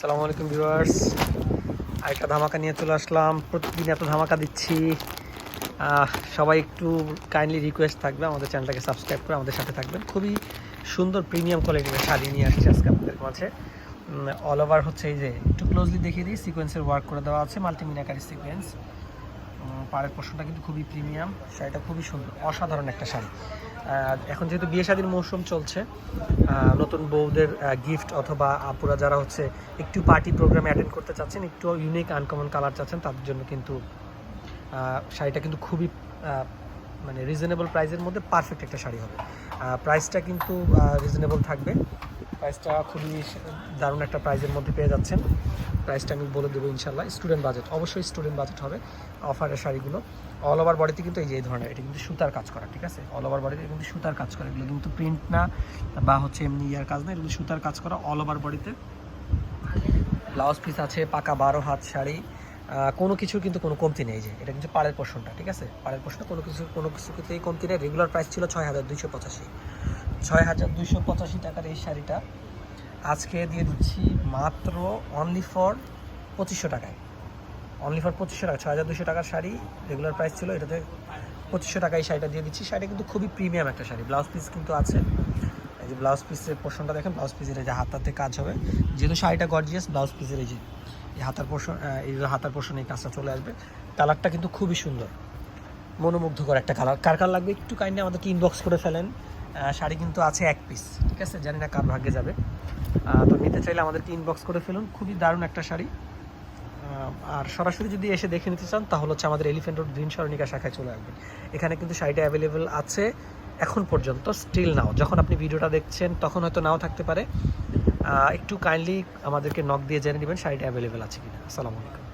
সালামু আলাইকুম ভিউয়ার্স। আরেকটা ধামাকা নিয়ে চলে আসলাম। প্রতিদিন এত ধামাকা দিচ্ছি। সবাই একটু কাইন্ডলি রিকোয়েস্ট থাকবে আমাদের চ্যানেলটাকে সাবস্ক্রাইব করে আমাদের সাথে থাকবেন। খুবই সুন্দর প্রিমিয়াম কোয়ালিটির শাড়ি নিয়ে আসছি আজকে আপনাদের মাঝে। অল ওভার হচ্ছে এই যে, একটু ক্লোজলি দেখিয়ে দিই সিকোয়েন্সের ওয়ার্ক করে দেওয়া আছে মাল্টিমিনাকারি সিকোয়েন্স পাড়ের পোর্শনটা কিন্তু খুবই প্রিমিয়াম শাড়িটা খুবই সুন্দর, অসাধারণ একটা শাড়ি। এখন যেহেতু বিয়ে শাদীর মৌসুম চলছে নতুন বউদের গিফট অথবা আপুরা যারা হচ্ছে একটু পার্টি প্রোগ্রামে অ্যাটেন্ড করতে চাচ্ছেন, একটু ইউনিক আনকমন কালার চাচ্ছেন, তাদের জন্য কিন্তু শাড়িটা কিন্তু খুবই মানে রিজনেবল প্রাইসের মধ্যে পারফেক্ট একটা শাড়ি হবে। প্রাইসটা কিন্তু রিজনেবল থাকবে। প্রাইসটা খুবই দারুণ একটা প্রাইসের মধ্যে পেয়ে যাচ্ছেন। প্রাইসটা আমি বলে দেবো ইনশাল্লাহ স্টুডেন্ট বাজেট, অবশ্যই স্টুডেন্ট বাজেট হবে অফারের শাড়িগুলো। অল ওভার বডিতে কিন্তু এই যে ধরনের, এটা কিন্তু সুতার কাজ করা, ঠিক আছে? অল ওভার বডিতে কিন্তু সুতার কাজ করা, এগুলো কিন্তু প্রিন্ট না, বা হচ্ছে এমনি ইয়ার কাজ না, এগুলো সুতার কাজ করা অল ওভার বডিতে ব্লাউজ পিস আছে, পাকা বারো হাত শাড়ি কোনো কিছুর কিন্তু কোনো কমতি নেই যে, এটা কিন্তু পাড়ের পোর্শনটা ঠিক আছে? পাড়ের পোর্শনটা কোনো কিছু কোনো কিছু কিছুতেই কমতি নেই। রেগুলার প্রাইস ছিল ছয় হাজার দুইশো পঁচাশি। ছয় হাজার দুইশো পঁচাশি টাকার এই শাড়িটা আজকে দিয়ে দিচ্ছি মাত্র অনলি ফর পঁচিশশো টাকায়। অনলি ফর পঁচিশশো টাকা ছয় হাজার দুশো টাকার শাড়ি রেগুলার প্রাইস ছিল এটাতে পঁচিশশো টাকায় শাড়িটা দিয়ে দিচ্ছি। শাড়িটা কিন্তু খুবই প্রিমিয়াম একটা শাড়ি ব্লাউজ পিস কিন্তু আছে। এই যে ব্লাউজ পিসের পোর্শনটা দেখেন ব্লাউজ পিসের এই যে হাতাতে কাজ হবে। যেহেতু শাড়িটা গর্জিয়াস ব্লাউজ পিসের এই যে এই হাতার পোর্শন এই হাতার পোর্শন এই কাজটা চলে আসবে। কালারটা কিন্তু খুবই সুন্দর, মনোমুগ্ধকর একটা কালার কার কার লাগবে একটু কাইন্ডলি আমাদেরকে ইনবক্স করে ফেলেন। শাড়ি কিন্তু আছে এক পিস ঠিক আছে? জানি না কার ভাগ্যে যাবে। তো নিতে চাইলে আমাদেরকে ইনবক্স করে ফেলুন। খুবই দারুণ একটা শাড়ি। আর সরাসরি যদি এসে দেখে নিতে চান, তাহলে হচ্ছে আমাদের এলিফেন্ট রোড গ্রিন সরণিকা শাখায় চলে আসবেন। এখানে কিন্তু শাড়িটা অ্যাভেলেবেল আছে এখন পর্যন্ত স্টিল নাও যখন আপনি ভিডিওটা দেখছেন, তখন হয়তো নাও থাকতে পারে। একটু কাইন্ডলি আমাদেরকে নক দিয়ে জেনে নেবেন শাড়িটা অ্যাভেলেবেল আছে কিনা। আসসালামু আলাইকুম।